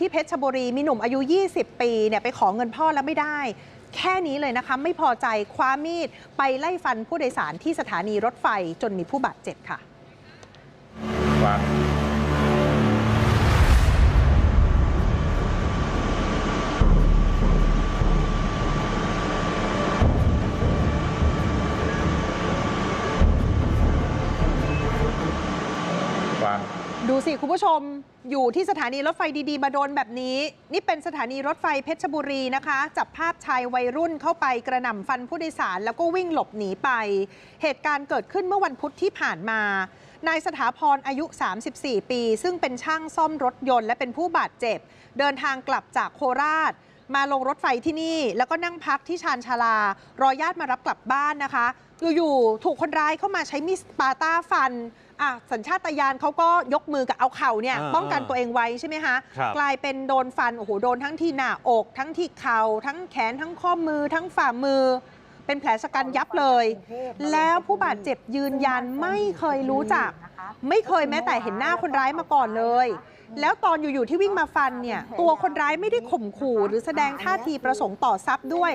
ที่เพชรบุรีมีหนุ่มอายุ 20 ปีเนี่ยไปขอเงินพ่อแล้วไม่ได้ แค่นี้เลยนะคะ ไม่พอใจคว้ามีด ไปไล่ฟันผู้โดยสารที่สถานีรถไฟจนมีผู้บาดเจ็บค่ะ ดูสิ คุณผู้ชมอยู่ที่สถานีรถไฟดีๆ มาโดนแบบนี้ นี่เป็นสถานีรถไฟเพชรบุรีนะคะ จับภาพชายวัยรุ่นเข้าไปกระหน่ำฟันผู้โดยสาร แล้วก็วิ่งหลบหนีไป เหตุการณ์เกิดขึ้นเมื่อวันพุธที่ผ่านมานายสถาพรอายุ 34 ปี ซึ่งเป็นช่างซ่อมรถยนต์และเป็นผู้บาดเจ็บ เดินทางกลับจากโคราช มาลงรถไฟที่นี่ แล้วก็นั่งพักที่ชานชาลา รอญาติมารับกลับบ้านนะคะอยู่ๆถูกคนร้ายเข้ามาใช้มีดสปาต้าฟันอะสัญชาตญาณเขาก็ยกมือกับเอาเข่าเนี่ยอ่าป้องกันตัวเองไว้ใช่ไหมคะครับกลายเป็นโดนฟันโอ้โหโดนทั้งที่หน้าอก ทั้งที่เข่าทั้งแขนทั้งข้อมือ ทั้งฝ่ามือ เป็นแผลชะกันยับเลย แล้วผู้บาดเจ็บยืนยันไม่เคยรู้จัก ไม่เคยแม้แต่เห็นหน้าคนร้ายมาก่อนเลย แล้วตอนอยู่ๆที่วิ่งมาฟันเนี่ย ตัวคนร้ายไม่ได้ข่มขู่หรือแสดงท่าทีประสงค์ต่อทรัพย์ด้วย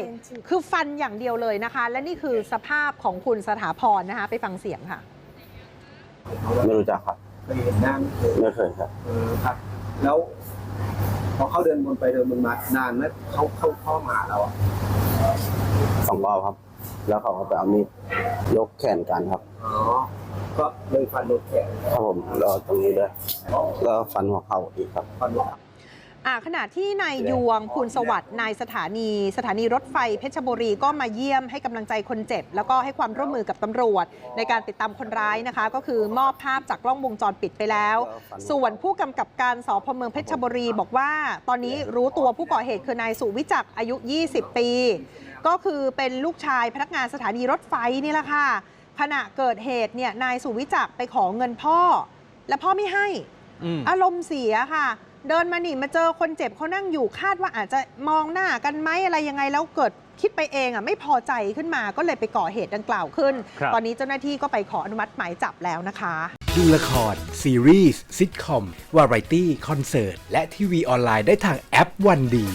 คือฟันอย่างเดียวเลยนะคะ และนี่คือสภาพของคุณสถาพรนะคะ ไปฟังเสียงค่ะ ไม่รู้จักครับเคยเห็นหน้าไหมไม่เคยครับเออครับ แล้วพอเขาเดินวนไปเดินวนมานานไหมเขาเข้าเข้ามาหาเราอะสองรอบครับ แล้วเขาก็ไปเอามีดยกแขนกันครับอ๋อ ก็เลยฟันโดนแขนครับผมแล้วตรงนี้ด้วยแล้วฟันหัวเข่าอีกครับฟันโดนอ่าขณะที่นายยวงภูลสวัสดิ์นายสถานี สถานีรถไฟเพชรบุรีก็มาเยี่ยมให้กำลังใจคนเจ็บ แล้วก็ให้ความร่วมมือกับตำรวจ ในการติดตามคนร้ายนะคะ ก็คือมอบภาพจากกล้องวงจรปิดไปแล้ว ส่วนผู้กำกับการสพเมืองเพชรบุรีบอกว่า ตอนนี้รู้ตัวผู้ก่อเหตุคือนายสุวิจักรอายุ 20 ปี ก็คือเป็นลูกชายพนักงานสถานีรถไฟนี่แหละค่ะ ขณะเกิดเหตุเนี่ยนายสุวิจักรไปขอเงินพ่อ และพ่อไม่ให้อืมอารมณ์เสียค่ะ เดินมาหนิมาเจอคนเจ็บเขานั่งอยู่คาดว่าอาจจะมองหน้ากันไหมอะไรยังไงแล้วเกิดคิดไปเองอะไม่พอใจขึ้นมาก็เลยไปก่อเหตุดังกล่าวขึ้นครับตอนนี้เจ้าหน้าที่ก็ไปขออนุมัติหมายจับแล้วนะคะ ดูละคร ซีรีส์ซิทคอม วาไรตี้ คอนเสิร์ต และทีวีออนไลน์ได้ทางแอปวันดี